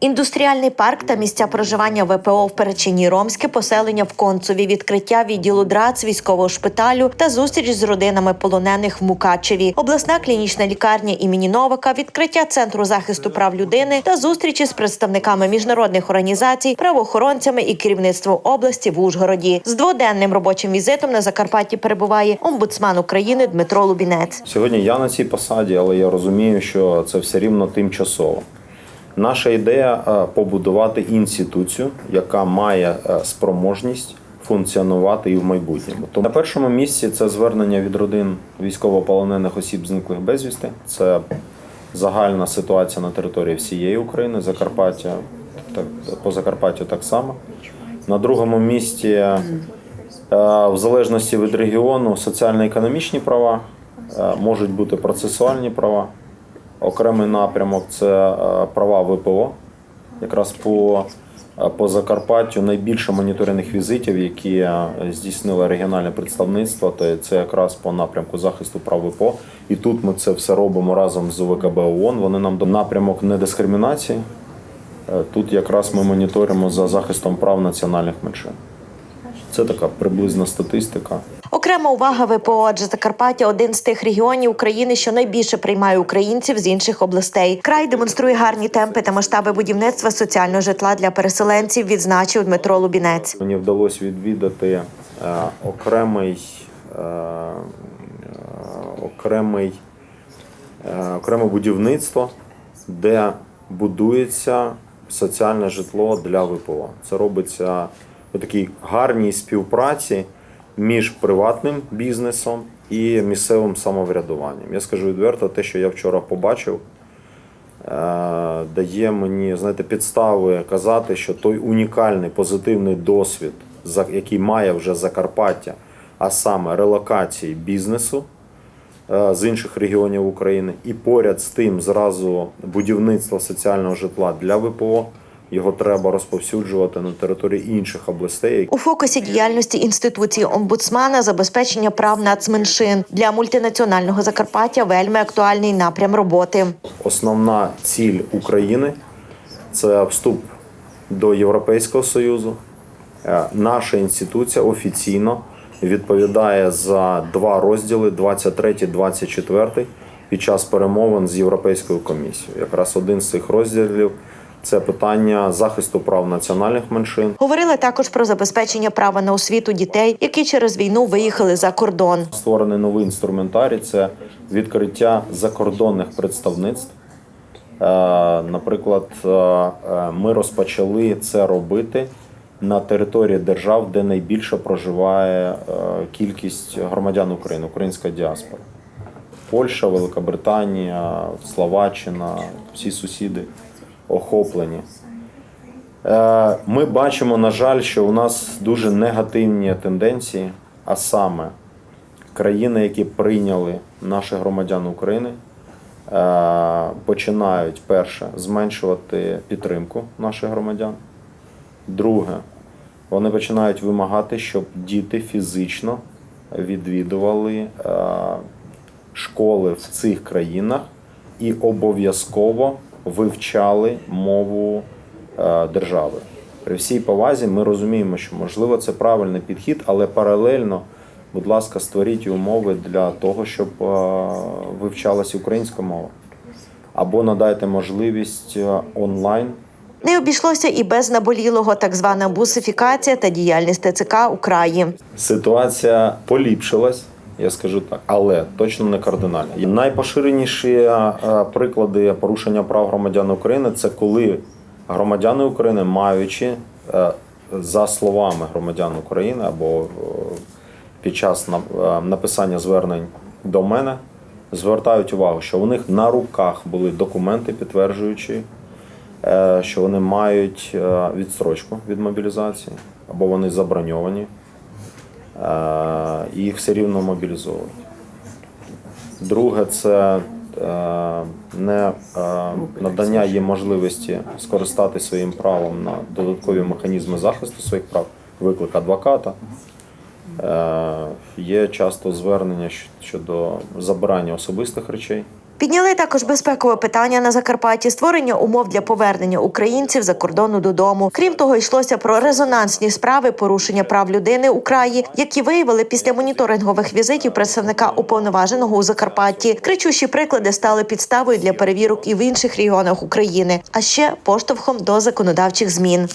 Індустріальний парк та місця проживання ВПО в Перечині Ромське, поселення в Концові, відкриття відділу ДРАЦ, військового шпиталю та зустріч з родинами полонених в Мукачеві, обласна клінічна лікарня імені Новака, відкриття центру захисту прав людини та зустрічі з представниками міжнародних організацій, правоохоронцями і керівництвом області в Ужгороді. З дводенним робочим візитом на Закарпатті перебуває омбудсман України Дмитро Лубінець. Сьогодні я на цій посаді, але я розумію, що це все рівно тимчасово. Наша ідея е, побудувати інституцію, яка має е, спроможність функціонувати і в майбутньому. Тому на першому місці це звернення від родин військовополонених осіб зниклих безвісти. Це загальна ситуація на території всієї України, Закарпаття, так, по Закарпаттю так само. На другому місці е, в залежності від регіону соціально-економічні права, можуть бути процесуальні права. Окремий напрямок це е, права ВПО. Якраз по, е, по Закарпаттю найбільше моніторинних візитів, які е, здійснило регіональне представництво, то це якраз по напрямку захисту прав ВПО. І тут ми це все робимо разом з УВКБ ООН. Вони нам до напрямок недискримінації. Тут якраз ми моніторимо за захистом прав національних меншин. Це така приблизна статистика. Окрема увага ВПО, адже Закарпаття один з тих регіонів України, що найбільше приймає українців з інших областей. Край демонструє гарні темпи та масштаби будівництва соціального житла для переселенців. Відзначив Дмитро Лубінець. Мені вдалося відвідати е, окремий, е, е, окремий, окреме будівництво, де будується соціальне житло для ВПО. Це робиться такій гарній співпраці між приватним бізнесом і місцевим самоврядуванням. Я скажу відверто, те, що я вчора побачив, е, дає мені знаєте, підстави казати, що той унікальний позитивний досвід, який має вже Закарпаття, а саме релокації бізнесу е, з інших регіонів України, і поряд з тим зразу будівництво соціального житла для ВПО. Його треба розповсюджувати на території інших областей, У фокусі діяльності інституції омбудсмана забезпечення прав нацменшин для мультинаціонального Закарпаття вельми актуальний напрям роботи. Основна ціль України це вступ до Європейського Союзу. Е, Наша інституція офіційно відповідає за два розділи: 23-24 під час перемовин з Європейською комісією. Якраз один з цих розділів це питання захисту прав національних меншин. Говорили також про забезпечення права на освіту дітей, які через війну виїхали за кордон. Створений новий інструментарій це відкриття закордонних представництв. Е, Наприклад, е, ми розпочали це робити на території держав, де найбільше проживає е, кількість громадян України, українська діаспора. Польща, Великобританія, Словаччина, всі сусіди охоплені. Е, Ми бачимо, на жаль, що у нас дуже негативні тенденції, а саме країни, які прийняли наших громадян України, е, починають перше зменшувати підтримку наших громадян. Друге, вони починають вимагати, щоб діти фізично відвідували е, школи в цих країнах і обов'язково вивчали мову е, держави. При всій повазі ми розуміємо, що можливо це правильний підхід, але паралельно, будь ласка, створіть умови для того, щоб е, вивчалася українська мова. Або надайте можливість е, онлайн Не обійшлося і без наболілого так звана бусифікація та діяльність ТЦК у краї. Ситуація поліпшилась, я скажу так, але точно не кардинально. Найпоширеніші е, приклади порушення прав громадян України це коли громадяни України, маючи е, за словами громадян України або е, під час написання звернень до мене, звертають увагу, що у них на руках були документи, підтверджуючи що вони мають відстрочку від мобілізації, або вони заброньовані, і їх все рівно мобілізовують. Друге, це е, не е, надання їм можливості скористатися своїм правом на додаткові механізми захисту своїх прав, виклик адвоката. Е, Є часто звернення щодо забирання особистих речей. Підняли також безпекове питання на Закарпатті, створення умов для повернення українців за кордону додому. Крім того, йшлося про резонансні справи порушення прав людини у краї, які виявили після моніторингових візитів представника уповноваженого у Закарпатті. Кричущі приклади стали підставою для перевірок і в інших регіонах України, а ще поштовхом до законодавчих змін.